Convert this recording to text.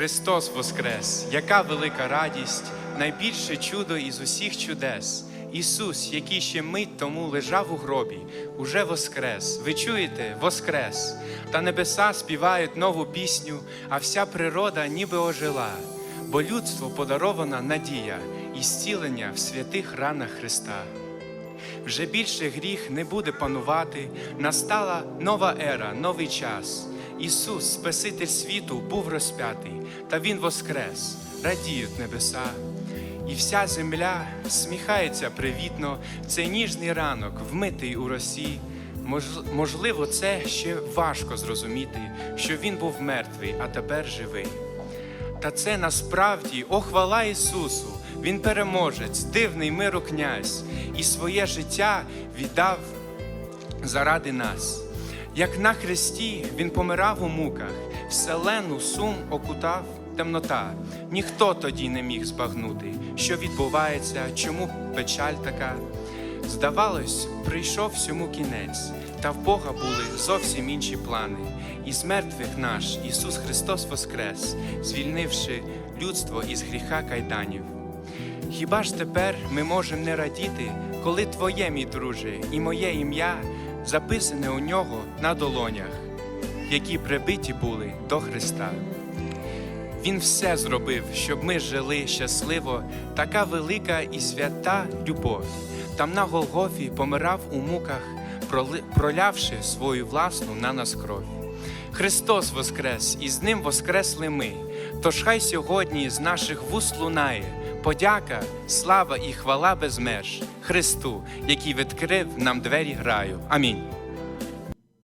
Христос Воскрес! Яка велика радість, найбільше чудо із усіх чудес. Ісус, який ще мить тому лежав у гробі, уже воскрес. Ви чуєте? Воскрес! Та небеса співають нову пісню, а вся природа ніби ожила, бо людству подарована надія і зцілення в святих ранах Христа. Вже більше гріх не буде панувати, настала нова ера, новий час. Ісус, Спаситель світу, був розп'ятий, та Він воскрес, радіють небеса. І вся земля сміхається привітно цей ніжний ранок, вмитий у росі. Можливо, це ще важко зрозуміти, що Він був мертвий, а тепер живий. Та це насправді о хвала Ісусу. Він переможець, дивний миру князь, і своє життя віддав заради нас. Як на хресті він помирав у муках, вселену сум окутав темнота. Ніхто тоді не міг збагнути, що відбувається, чому печаль така. Здавалось, прийшов всьому кінець, та в Бога були зовсім інші плани. І з мертвих наш Ісус Христос воскрес, звільнивши людство із гріха кайданів. Хіба ж тепер ми можемо не радіти, коли Твоє, мій друже, і моє ім'я записане у нього на долонях, які прибиті були до Христа? Він все зробив, щоб ми жили щасливо, така велика і свята любов. Там на Голгофі помирав у муках, пролявши свою власну на нас кров. Христос воскрес, і з ним воскресли ми. Тож хай сьогодні з наших вуст лунає подяка, слава і хвала без меж Христу, який відкрив нам двері раю. Амінь.